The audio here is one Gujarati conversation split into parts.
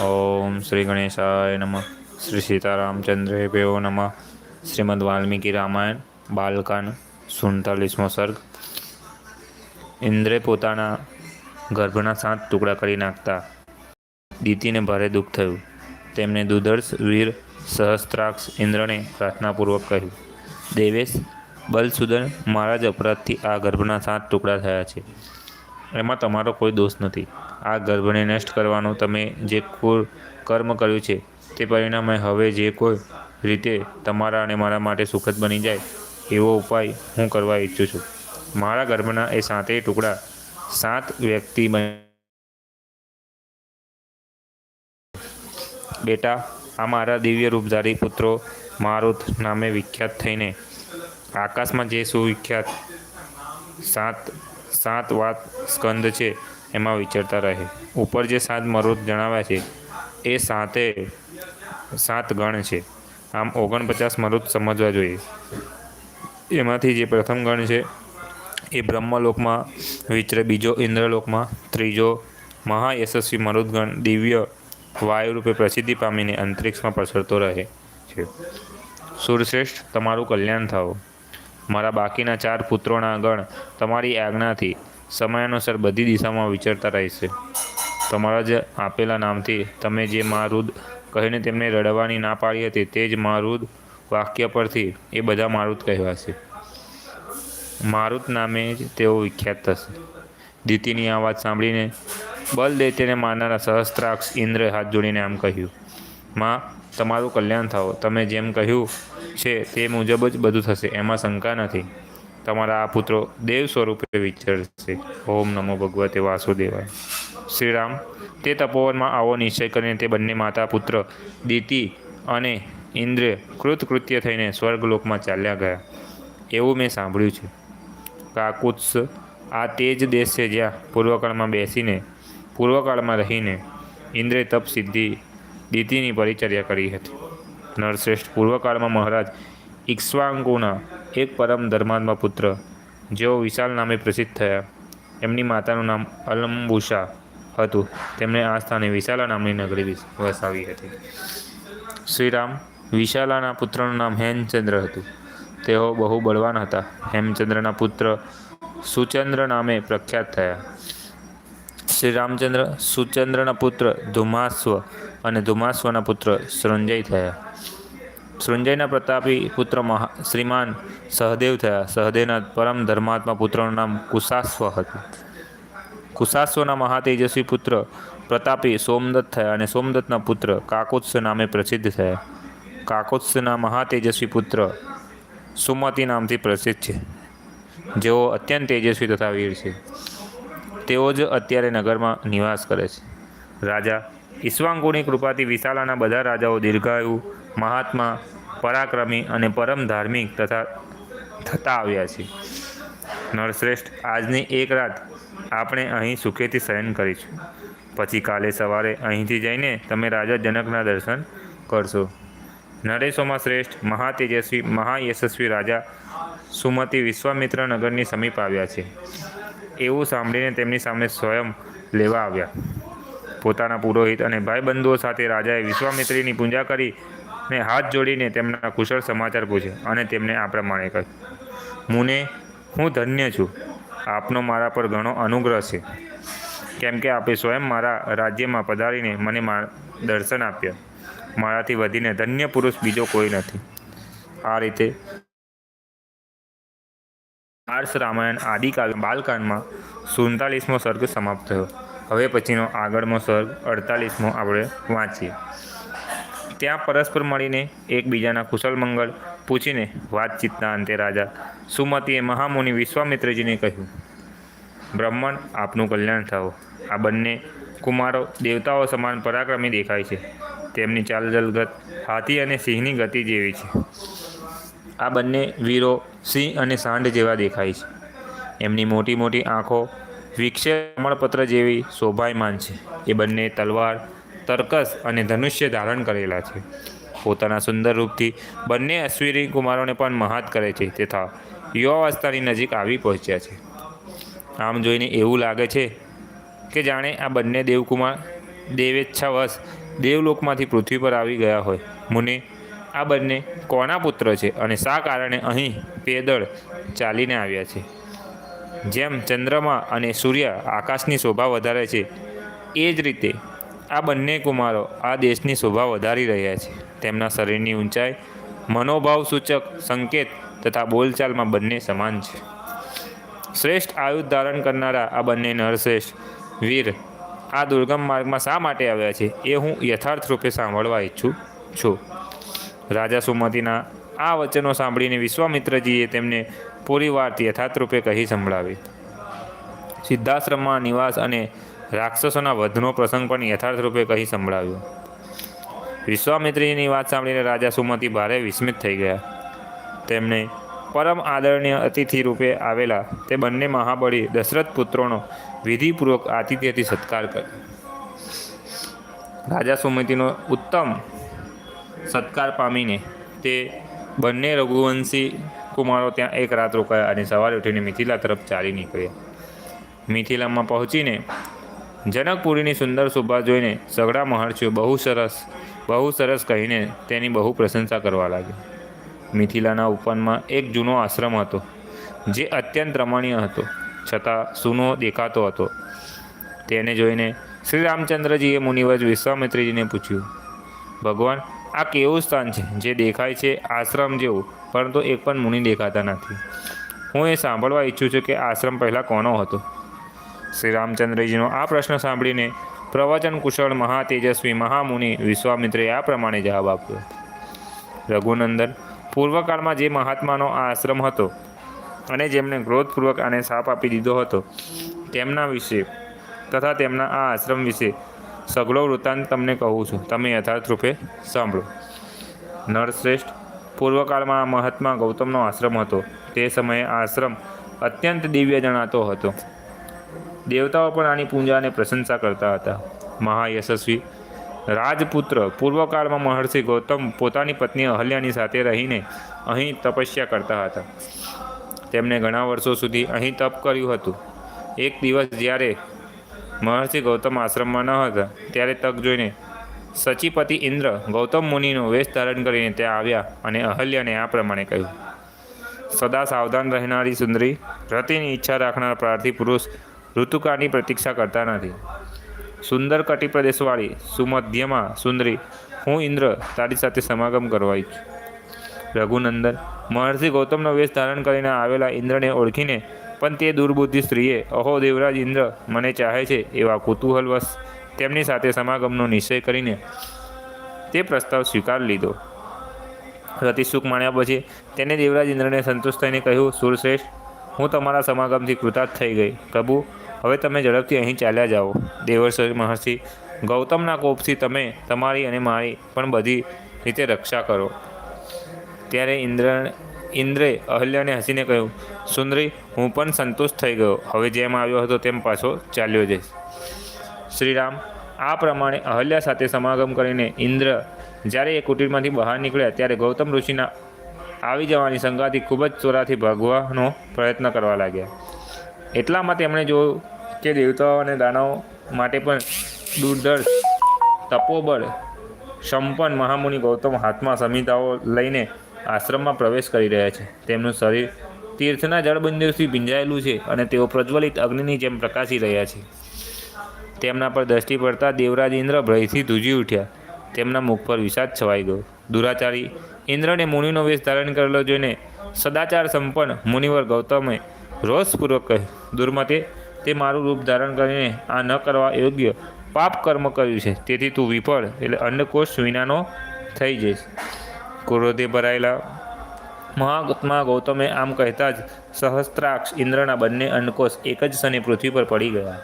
ઓમ શ્રી ગણેશાય નમઃ. શ્રી સીતારામચંદ્રેભ્યો નમઃ. શ્રીમદ વાલ્મીકી રામાયણ, બાલકાન, સુડતાલીસમો સર્ગ. ઇન્દ્રે પોતાના ગર્ભના સાત ટુકડા કરી નાખતા. દીતીને ભારે દુઃખ થયું. તેમણે દુધર્ષ, વીર, સહસ્ત્રાક્ષ ઇન્દ્રને પ્રાર્થનાપૂર્વક કહ્યું, દેવેશ બલસુદન મારા જ અપરાધથી આ ગર્ભના સાત ટુકડા થયા છે. એમાં તમારો કોઈ દોષ નથી. આ ગર્ભને નષ્ટ કરવાનું તમે જે ક્રૂર કર્મ કર્યું છે, તે પરિણામે હવે જે કોઈ રીતે તમારા અને મારા માટે સુખદ બની જાય, એવો ઉપાય હું કરવા ઈચ્છું છું. મારા ગર્ભના એ સાતેય ટુકડા સાત વ્યક્તિ બેટા, આ મારા દિવ્ય રૂપધારી પુત્રો મારુત નામે વિખ્યાત થઈને આકાશમાં જે સુવિખ્યાત સાત સાત વાત સ્કંદ છે, એમાં વિચરતા રહે. ઉપર જે સાત મરુત જણાવ્યા છે, એ સાતે સાત ગણ છે. આમ ઓગણપચાસ મરુત સમજવા જોઈએ. એમાંથી જે પ્રથમ ગણ છે, એ બ્રહ્મલોકમાં વિચરે, બીજો ઇન્દ્રલોકમાં ત્રીજો મહાયશસ્વી મરુદગણ દિવ્ય વાયુરૂપે પ્રસિદ્ધિ પામીને અંતરિક્ષમાં પ્રસરતો રહે છે. સુરશ્રેષ્ઠ, તમારું કલ્યાણ થાઓ. મારા બાકીના ચાર પુત્રોના ગણ તમારી આજ્ઞાથી સમયાનુસાર બધી દિશામાં વિચરતા રહેશે. તમારા જ આપેલા નામથી તમે જે મારુદ કહીને તેમને રડવાની ના પાડી હતી, તે જ મારુદ વાક્ય પરથી એ બધા મારુત કહેવાશે. મારુત નામે જ તેઓ વિખ્યાત થશે. દીતીની આ વાત સાંભળીને બલ દૈત્યને મારનારા સહસ્ત્રાક્ષ ઇન્દ્ર હાથ જોડીને આમ કહ્યું, માં તમારું કલ્યાણ થાઓ. તમે જેમ કહ્યું છે તે મુજબ જ બધું થશે. એમાં શંકા નથી. તમારા આ પુત્રો દેવ સ્વરૂપે વિચરશે. ઓમ નમો ભગવતે વાસુદેવાય. શ્રીરામ, તે તપોવનમાં આવો નિશ્ચય કરીને તે બંને માતા પુત્ર દીતિ અને ઇન્દ્ર કૃતકૃત્ય થઈને સ્વર્ગલોકમાં ચાલ્યા ગયા. એવું મેં સાંભળ્યું છે. કાકુત્સ, આ તે જ દેશ છે જ્યાં પૂર્વકાળમાં બેસીને, પૂર્વકાળમાં રહીને ઇન્દ્રે તપ સિદ્ધિ દીતિની પરિચર્યા કરી હતી. નરશ્રેષ્ઠ પૂર્વકાળમાં મહારાજ ઇક્ષ્વાંકુના એક પરમ ધર્માત્મા પુત્ર, જેઓ વિશાલ નામે પ્રસિદ્ધ થયા. એમની માતાનું નામ અલંબુષા હતું. તેમણે આ સ્થાને વિશાલા નામની નગરી વસાવી હતી. શ્રીરામ વિશાલાના પુત્રનું નામ હેમચંદ્ર હતું. તેઓ બહુ બળવાન હતા. હેમચંદ્રના પુત્ર સુચંદ્ર નામે પ્રખ્યાત થયા. શ્રી રામચંદ્ર સુચંદ્રના પુત્ર ધુમાસ્વ અને ધુમાસ્વના પુત્ર સૃંજય થયા. સૃંજયના પ્રતાપી પુત્ર મહા, શ્રીમાન સહદેવ થયા. સહદેવના પરમ ધર્માત્મા પુત્રનું નામ કુશાસ્વ હતું. કુશાસ્વના મહાતેજસ્વી પુત્ર પ્રતાપી સોમદત્ત થયા અને સોમદત્તના પુત્ર કાકોત્સ નામે પ્રસિદ્ધ થયા. કાકોત્સના મહાતેજસ્વી પુત્ર સુમતિ નામથી પ્રસિદ્ધ છે. જેઓ અત્યંત તેજસ્વી તથા વીર છે. તેઓ જ અત્યારે નગરમાં નિવાસ કરે છે. રાજા ઈશ્વાંગુની કૃપાથી વિશાલાના બધા રાજાઓ દીર્ઘાયુ, મહાત્મા, પરાક્રમી અને પરમ ધાર્મિક તથા થતા આવ્યા છે. નરશ્રેષ્ઠ, આજની એક રાત આપણે અહીં સુખેથી શયન કરીશું. પછી કાલે સવારે અહીંથી જઈને તમે રાજા જનકના દર્શન કરશો. નરેશોમાં શ્રેષ્ઠ, મહાતેજસ્વી, મહાયશસ્વી રાજા સુમતિ વિશ્વામિત્ર નગરની સમીપ આવ્યા છે. એવું સાંભળીને તેમની સામે સ્વયં લેવા આવ્યા. પોતાના પુરોહિત અને ભાઈબંધુઓ સાથે રાજાએ વિશ્વામિત્રીની પૂજા કરી ને હાથ જોડીને તેમના કુશળ સમાચાર પૂછ્યા અને તેમને આ પ્રમાણે કહ્યું, મુને, હું ધન્ય છું. આપનો મારા પર ઘણો અનુગ્રહ છે. કેમ કે આપે સ્વયં મારા રાજ્યમાં પધારીને મને દર્શન આપ્યા. મારાથી વધીને ધન્ય પુરુષ બીજો કોઈ નથી. આ રીતે આર્ષ રામાયણ આદિકાલ બાલકાંડમાં સુડતાલીસમો સર્ગ સમાપ્ત થયો. હવે પછીનો આગળનો સર્ગ અડતાલીસમો આપણે વાંચીએ. ત્યાં પરસ્પર મળીને એકબીજાના કુશલ મંગળ પૂછીને વાતચીતના અંતે રાજા સુમતીએ મહામુનિ વિશ્વામિત્રજીને કહ્યું, બ્રહ્મણ, આપનું કલ્યાણ થાઓ. આ બંને કુમારો દેવતાઓ સમાન પરાક્રમી દેખાય છે. તેમની ચાલજલગત હાથી અને સિંહની ગતિ જેવી છે. આ બંને વીરો સિંહ અને સાંઢ જેવા દેખાય છે. એમની મોટી મોટી આંખો વિક્ષે કમળપત્ર જેવી શોભાયમાન છે. એ બંને તલવાર, તર્કસ અને ધનુષ્ય ધારણ કરેલા છે. પોતાના સુંદર રૂપથી બંને અશ્વિની કુમારોને પણ મહાત કરે છે તથા યુવાવસ્થાની નજીક આવી પહોંચ્યા છે. આમ જોઈને એવું લાગે છે કે જાણે આ બંને દેવકુમાર દેવેચ્છાવશ દેવલોકમાંથી પૃથ્વી પર આવી ગયા હોય. મુનિ આ બંને કોના પુત્ર છે અને શા કારણે અહીં પેદળ ચાલીને આવ્યા છે? જેમ ચંદ્રમા અને સૂર્ય આકાશની શોભા વધારે છે, એ જ રીતે આ બંને કુમારો આ દેશની શોભા વધારી રહ્યા છે. તેમના શરીરની ઊંચાઈ મનોભાવ સૂચક સંકેત તથા બોલચાલમાં બંને સમાન છે. શ્રેષ્ઠ આયુધ ધારણ કરનારા આ બંને નરશ્રેષ્ઠ વીર આ દુર્ગમ માર્ગમાં શા માટે આવ્યા છે, એ હું યથાર્થ રૂપે સાંભળવા ઈચ્છું છું. રાજા સુમતિના આ વચનો સાંભળીને વિશ્વામિત્રજીએ તેમને પૂરી વાત યથાર્થરૂપે કહી સંભળાવી. સિદ્ધાશ્રમમાં નિવાસ અને રાક્ષસોના વધનો પ્રસંગ પણ યથાર્થ રૂપે કહી સંભળાવ્યો. વિશ્વામિત્રીની વાત સાંભળીને રાજા સુમતિ ભારે વિસ્મિત થઈ ગયા. તેમણે પરમ આદરણીય અતિથિ રૂપે આવેલા તે બંને મહાબળી દશરથ પુત્રોનો વિધિપૂર્વક આતિથ્યથી સત્કાર કર્યો. રાજા સુમતિનો ઉત્તમ સત્કાર પામીને તે બંને રઘુવંશી કુમારો ત્યાં એક રાત રોકાયા અને સવારે ઉઠીને મિથિલા તરફ ચાલી નીકળ્યા. મિથિલામાં પહોંચીને જનકપુરીની સુંદર શોભા જોઈને સગડા મહર્ષિઓ બહુ સરસ બહુ સરસ કહીને તેની બહુ પ્રશંસા કરવા લાગ્યા. મિથિલાના ઉપવનમાં એક જૂનો આશ્રમ હતો, જે અત્યંત રમણીય હતો, છતાં સૂનો દેખાતો હતો. તેને જોઈને શ્રી રામચંદ્રજીએ મુનિવજ વિશ્વામિત્રીજીને પૂછ્યું, ભગવાન આ કેવું સ્થાન છે? જે દેખાય છે આશ્રમ જેવું, પરંતુ એક પણ મુનિ દેખાતા નથી. હું એ સાંભળવા ઈચ્છું છું કે આશ્રમ પહેલાં કોનો હતો? શ્રી રામચંદ્રજીનો આ પ્રશ્ન સાંભળીને પ્રવચન કુશળ મહાતેજસ્વી મહામુનિ વિશ્વામિત્રે આ પ્રમાણે જવાબ આપ્યો. રઘુનંદન, પૂર્વકાળમાં જે મહાત્માનો આ આશ્રમ હતો અને જેમણે ક્રોધપૂર્વક આને સાપ આપી દીધો હતો, તેમના વિશે તથા તેમના આ આશ્રમ વિશે સઘળો વૃત્તાંત તમને કહું છું. તમે યથાર્થ રૂપે સાંભળો. નરશ્રેષ્ઠ, પૂર્વકાળમાં મહાત્મા ગૌતમનો આશ્રમ હતો. તે સમયે આશ્રમ અત્યંત દિવ્ય જણાતો હતો. દેવતાઓ પણ આની પૂજાને પ્રશંસા કરતા હતા. મહાયશસ્વી રાજપુત્ર પૂર્વકાળમાં મહર્ષિ ગૌતમ પોતાની પત્ની અહલ્યાની સાથે રહીને અહીં તપસ્યા કરતા હતા. તેમણે ઘણા વર્ષો સુધી અહીં તપ કર્યું હતું. એક દિવસ જ્યારે મહર્ષિ ગૌતમ આશ્રમમાં ન હતા. ત્યારે તક જોઈને સચીપતિ ઇન્દ્ર ગૌતમ મુનિનો વેશ ધારણ કરીને ત્યાં આવ્યા અને અહલ્યાને આ પ્રમાણે કહ્યું. સદા સાવધાન રહેનારી સુંદરી, રતિની ઈચ્છા રાખનાર પ્રાર્થી પુરુષ ઋતુકાળની પ્રતીક્ષા કરતા નથી. સુંદર કટી પ્રદેશવાળી સુમધ્યમાં સુંદરી, હું ઇન્દ્ર તારી સાથે સમાગમ કરવા ઈચ્છું. રઘુનંદન મહર્ષિ ગૌતમનો વેશ ધારણ કરીને આવેલા ઇન્દ્રને ઓળખીને પણ તે દુર્બુદ્ધિ સ્ત્રીએ, અહો દેવરાજ ઇન્દ્ર, મને ચાહે છે એવા કુતૂહલવશ તેમની સાથે સમાગમનો નિશ્ચય કરીને તે પ્રસ્તાવ સ્વીકાર લીધો. રતિસુખ માણ્યા પછી તેને દેવરાજ ઇન્દ્રને સંતુષ્ટ થઈને કહ્યું, સુરશ્રેષ્ઠ, હું તમારા સમાગમથી કૃતાર્થ થઈ ગઈ. પ્રભુ, હવે તમે ઝડપથી અહીં ચાલ્યા જાઓ. દેવર્ષ મહર્ષિ, ગૌતમના કોપથી તમે તમારી અને મારી પણ બધી રીતે રક્ષા કરો. ત્યારે ઇન્દ્ર ઇન્દ્રે અહલ્યાને હસીને કહ્યું, સુંદરી, હું પણ સંતુષ્ટ થઈ ગયો. હવે જેમ આવ્યો હતો તેમ પાછો ચાલ્યો જઈશ. શ્રીરામ આ પ્રમાણે અહલ્યા સાથે સમાગમ કરીને ઇન્દ્ર જ્યારે એ કુટીરમાંથી બહાર નીકળ્યા ત્યારે ગૌતમ ઋષિના આવી જવાની સંગાથી ખૂબ જ ચોરાથી ભાગવાનો પ્રયત્ન કરવા લાગ્યા. એટલામાં તેમણે જોયું કે દેવતાઓ અને દાનાઓ માટે પણ દુર્ધર્ષ, તપોબળ, સંપન્ન મહામુનિ ગૌતમ હાથમાં સમિતાઓ લઈને આશ્રમમાં પ્રવેશ કરી રહ્યા છે. તેમનું શરીર તીર્થના જળબંદીઓથી ભીંજાયેલું છે અને તેઓ પ્રજ્વલિત અગ્નિની જેમ પ્રકાશી રહ્યા છે. તેમના પર દ્રષ્ટિ પડતા દેવરાજ ઇન્દ્ર ભયથી ધૂજી ઉઠ્યા. તેમના મુખ પર વિષાદ છવાઈ ગયો. દુરાચારી ઇન્દ્રને મુનિનો વેશ ધારણ કરેલો જોઈને સદાચાર સંપન્ન મુનિવર ગૌતમે રોષપૂર્વક કહ્યું, દુર્મતે, તે મારું રૂપ ધારણ કરીને આ ન કરવા યોગ્ય પાપ કર્મ કર્યું છે. તેથી તું વિફળ, એટલે અન્નકોષ વિનાનો થઈ જઈશ. ક્રોધે ભરાયેલા. મહાત્મા ગૌતમે આમ કહેતા જ સહસ્ત્રાક્ષ ઇન્દ્રના બંને અંડકોશ એક જ ક્ષણે પૃથ્વી પર પડી ગયા.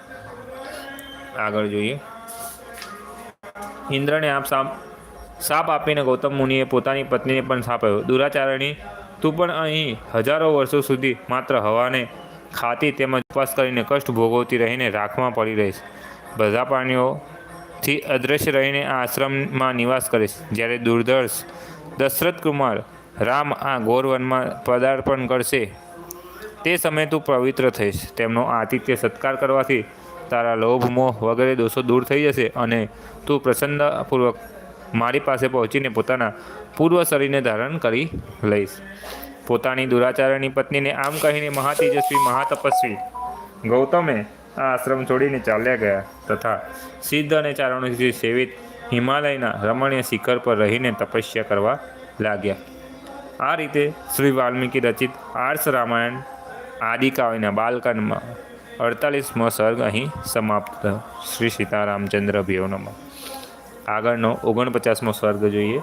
આગળ જોઈએ. ઇન્દ્રને આપ સાપ સાપ આપીને ગૌતમ મુનિએ પોતાની પત્નીને પણ સાપ આપ્યો દુરાચારણી, તું પણ અહીં હજારો વર્ષો સુધી માત્ર હવાને ખાતી તેમજ ઉપવાસ કરીને કષ્ટ ભોગવતી રહીને રાખમાં પડી રહીશ. બધા પ્રાણીઓથી અદ્રશ્ય રહીને આ આશ્રમમાં નિવાસ કરીશ. જ્યારે દુર્ધર્ષ દશરથ કુમાર રામ આ ગોરવનમાં પદાર્પણ કરશે. તે સમયે તું પવિત્ર થઈશ. તેમનો આતિથ્ય સત્કાર કરવાથી તારા લોભ, મોહ વગેરે દોષો દૂર થઈ જશે અને તું પ્રસન્નપૂર્વક મારી પાસે પહોંચીને પોતાના પૂર્વ શરીરને ધારણ કરી લઈશ. પોતાની દુરાચારની પત્નીને આમ કહીને મહાતેજસ્વી, મહાતપસ્વી ગૌતમે આ આશ્રમ છોડીને ચાલ્યા ગયા તથા સિદ્ધ અને ચારણોથી સેવિત હિમાલયના રમણીય શિખર પર રહીને તપસ્યા કરવા લાગ્યા. આ રીતે શ્રી વાલ્મીકી રચિત આર્ષ રામાયણ આદિકાવ્યના બાલકાંડમાં અડતાલીસમો સર્ગ અહીં સમાપ્ત થયો. શ્રી સીતારામચંદ્ર ભીવનમાં આગળનો ઓગણપચાસમો સર્ગ જોઈએ.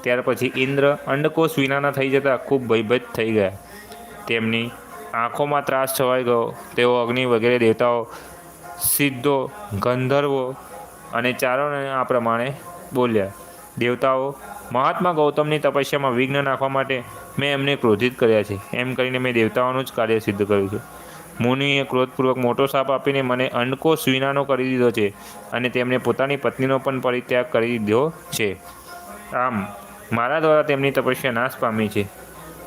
ત્યાર પછી ઇન્દ્ર અંડકોશ વિનાના થઈ જતાં ખૂબ ભયભીત થઈ ગયા. તેમની આંખોમાં ત્રાસ છવાઈ ગયો. તેઓ અગ્નિ વગેરે દેવતાઓ, સિદ્ધો, ગંધર્વો અને ચારણોને આ પ્રમાણે બોલ્યા, દેવતાઓ, મહાત્મા ગૌતમની તપસ્યામાં વિઘ્ન નાખવા માટે મેં એમને ક્રોધિત કર્યા છે. એમ કરીને મેં દેવતાઓનું જ કાર્ય સિદ્ધ કર્યું છે. મુનિએ ક્રોધપૂર્વક મોટો સાપ આપીને મને અંડકોશ વિનાનો કરી દીધો છે અને તેમણે પોતાની પત્નીનો પણ પરિત્યાગ કરી દીધો છે. આમ, મારા દ્વારા તેમની તપસ્યા નાશ પામી છે.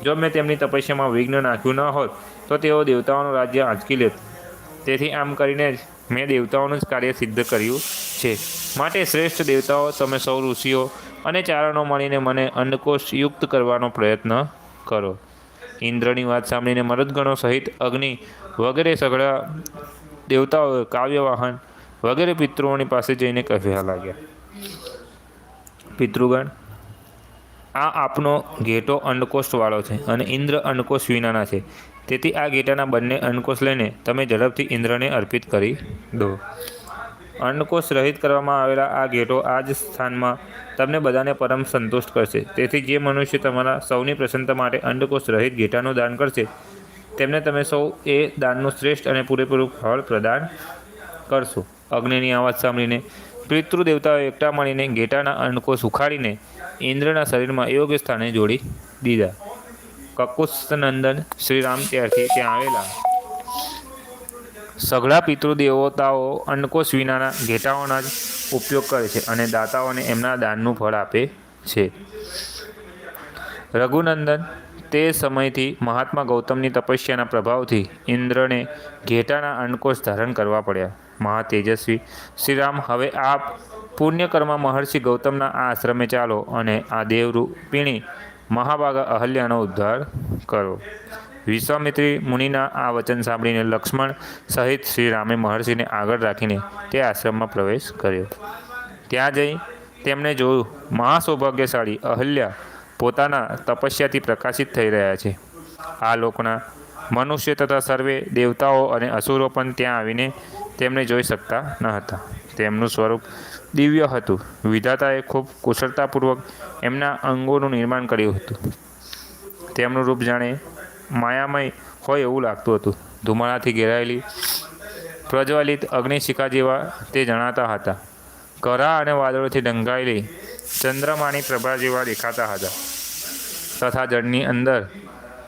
જો મેં તેમની તપસ્યામાં વિઘ્ન નાખ્યું ન હોત, તો તેઓ દેવતાઓનું રાજ્ય આંચકી લેત. તેથી આમ કરીને જ મેં દેવતાઓનું જ કાર્ય સિદ્ધ કર્યું છે. માટે શ્રેષ્ઠ દેવતાઓ તમે સૌ ઋષિઓ અને ચારણો મળીને મને અન્નકોષ યુક્ત કરવાનો પ્રયત્ન કરો. ઇન્દ્રની વાત સાંભળીને મરદગણો સહિત અગ્નિ વગેરે સઘળા દેવતાઓ કાવ્યવાહન વગેરે પિતૃઓની પાસે જઈને કહેવા લાગ્યા. પિતૃગણ, આ આપનો ઘેટો અંડકોષવાળો છે અને ઇન્દ્ર અંડકોષ વિનાના છે. તેથી આ ઘેટાના બંને અંડકોષ લઈને તમે ઝડપથી ઇન્દ્રને અર્પિત કરી દો. અંડકોષ રહિત કરવામાં આવેલા આ ઘેટો આ જ સ્થાનમાં તમને બધાને પરમ સંતુષ્ટ કરશે. તેથી જે મનુષ્ય તમારા સૌની પ્રસન્નતા માટે અંડકોષ રહિત ઘેટાનું દાન કરશે, તેમને તમે સૌ એ દાનનું શ્રેષ્ઠ અને પૂરેપૂરું ફળ પ્રદાન કરશો. અગ્નિની આવાજ સાંભળીને પિતૃદેવતાઓ એકઠા મળીને ઘેટાના અંડકોષ ઉખાડીને ઇન્દ્રના શરીરમાં યોગ્ય સ્થાને જોડી દીધા. કકુત્સનંદન શ્રીરામ ત્યારથી ત્યાં આવેલા સઘળા પિતૃદેવતાઓ અન્નકોશ વિનાના ઘેટાઓના જ ઉપયોગ કરે છે અને દાતાઓને એમના દાનનું ફળ આપે છે. રઘુનંદન તે સમયથી મહાત્મા ગૌતમની તપસ્યાના પ્રભાવથી ઇન્દ્રને ઘેટાના અંડકોષ ધારણ કરવા પડ્યા. મહા તેજસ્વી શ્રીરામ, હવે આપ પુણ્યકર્મા મહર્ષિ ગૌતમના આ આશ્રમે ચાલો અને આ દેવરૂપિણી મહાભાગા અહલ્યાનો ઉદ્ધાર કરો. વિશ્વામિત્રી મુનિના આ વચન સાંભળીને લક્ષ્મણ સહિત શ્રી રામે મહર્ષિને આગળ રાખીને તે આશ્રમમાં પ્રવેશ કર્યો. ત્યાં જઈ તેમણે જોયું મહાસૌભાગ્યશાળી અહલ્યા પોતાના તપસ્યાથી પ્રકાશિત થઈ રહ્યા છે. આ લોકના મનુષ્ય તથા સર્વે દેવતાઓ અને અસુરો પણ ત્યાં આવીને તેમને જોઈ શકતા ન હતા. તેમનું સ્વરૂપ દિવ્ય હતું. વિધાતાએ ખૂબ કુશળતાપૂર્વક એમના અંગોનું નિર્માણ કર્યું હતું. તેમનું રૂપ જાણે માયામય હોય એવું લાગતું હતું. ધુમાડાથી ઘેરાયેલી પ્રજ્વલિત અગ્નિશિખા જેવા તે જણાતા હતા. કરા અને વાદળોથી ઢંકાયેલી ચંદ્રમાની પ્રભા જેવા દેખાતા હતા. તથા જળની અંદર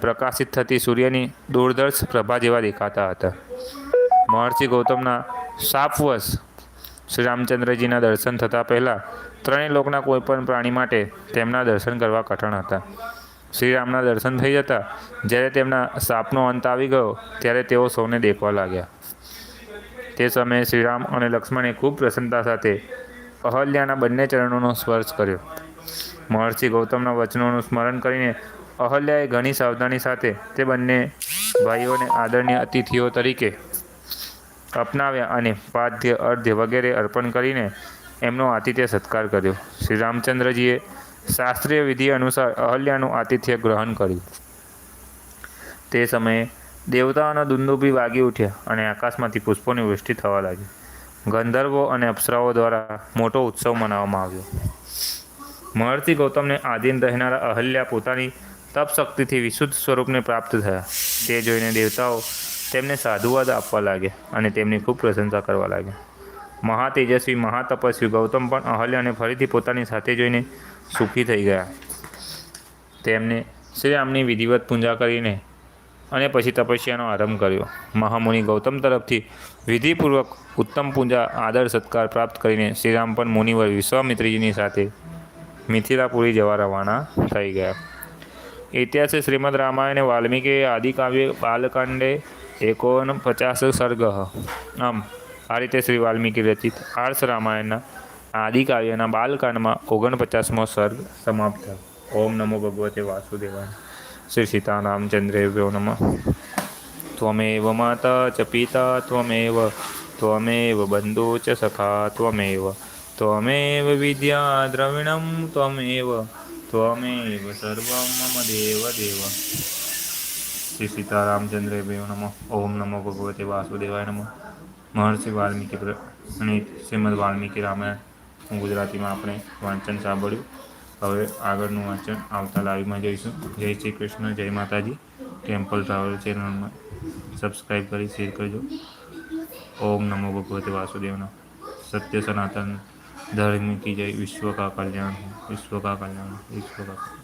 પ્રકાશિત થતી સૂર્યની દૂરદર્શ પ્રભા જેવા દેખાતા હતા. મહર્ષિ ગૌતમના સાપવશ શ્રી રામચંદ્રજીના દર્શન થતાં પહેલાં ત્રણેય લોકના કોઈપણ પ્રાણી માટે તેમના દર્શન કરવા કઠણ હતા. શ્રીરામના દર્શન થઈ જતા, જ્યારે તેમના શાપનો અંત આવી ગયો, ત્યારે તેઓ સૌને દેખવા લાગ્યા. તે સમયે શ્રીરામ અને લક્ષ્મણે ખૂબ પ્રસન્નતા સાથે અહલ્યાના બંને ચરણોનો સ્પર્શ કર્યો. મહર્ષિ ગૌતમના વચનોનું સ્મરણ કરીને અહલ્યાએ ઘણી સાવધાની સાથે તે બંને ભાઈઓને આદરણીય અતિથિઓ તરીકે અપનાવ્યા અને પાદ્ય અર્ધ્ય વગેરે અર્પણ કરીને એમનો આતિથ્ય સત્કાર કર્યો. શ્રી રામચંદ્રજીએ શાસ્ત્રીય વિધિ અનુસાર અહલ્યાનું આતિથ્ય ગ્રહણ કર્યું. તે સમયે દેવતાઓના દુંદુભી વાગી ઉઠ્યા અને આકાશમાંથી પુષ્પોની વૃષ્ટિ થવા લાગી. ગંધર્વો અને અપ્સરાઓ દ્વારા મોટો ઉત્સવ મનાવવામાં આવ્યો. મહર્ષિ ગૌતમને આધીન રહેનારા અહલ્યા પોતાની તપ શક્તિથી વિશુદ્ધ સ્વરૂપને પ્રાપ્ત થયા. તે જોઈને દેવતાઓ તેમને સાધુવાદ આપવા લાગ્યા અને તેમની ખૂબ પ્રશંસા કરવા લાગ્યા. મહાતેજસ્વી, મહાતપસ્વી ગૌતમ પણ અહલ્યાને ફરીથી પોતાની સાથે જોઈને સુખી થઈ ગયા. તેમને શ્રી રામની વિધિવત પૂજા કરીને અને પછી તપસ્યાનો આરંભ કર્યો. મહામુનિ ગૌતમ તરફથી વિધિપૂર્વક ઉત્તમ પૂજા, આદર, સત્કાર પ્રાપ્ત કરીને શ્રીરામ પણ મુનિવર વિશ્વામિત્રીજીની સાથે મિથિલાપુરી જવા રવાના થઈ ગયા. ઇતિહાસે શ્રીમદ રામાયણે વાલ્મીકી આદિકાવ્ય બાલકાંડે એકોન પચાસ સર્ગ આમ આ રીતે શ્રી વાલ્મીકી રચિત આર્ષ રામાયણના આદિકાવ્યના બાલકાંડમાં ઓગણપચાસમો સર્ગ સમાપ્ત ઓમ નમો ભગવતે વાસુદેવાય. શ્રી સીતારામચંદ્રેભ્યો નમઃ. ત્વમેવ માતા ચ પિતા ત્વમેવ ત્વમેવ બંધુ ચ સખા ત્વમેવ ત્વમેવ વિદ્યા દ્રવિણમ ત્વમેવ ત્વમેવ સર્વમ મમ દેવ દેવ. શ્રી સીતારામચંદ્રેભ્યો નમઃ. ઓમ નમો ભગવતે વાસુદેવાય નમઃ. મહર્ષિ વાલ્મીકી પ્રણીત શ્રીમદ વાલ્મીકી રામાયણ. ગુજરાતીમાં આપણે વાંચન સાંભળ્યું. હવે આગળનું વાંચન આવતા લાઈવમાં જોઈશું. જય શ્રી કૃષ્ણ, જય માતાજી. ટેમ્પલ ટ્રાવેલ ચેનલમાં સબસ્ક્રાઈબ કરી શેર કરજો. ઓમ નમો ભગવતે વાસુદેવના. સત્ય સનાતન, ધર્મ કી જય, વિશ્વ કા કલ્યાણ વિશ્વ કા કલ્યાણ વિશ્વ કા કલ્યાણ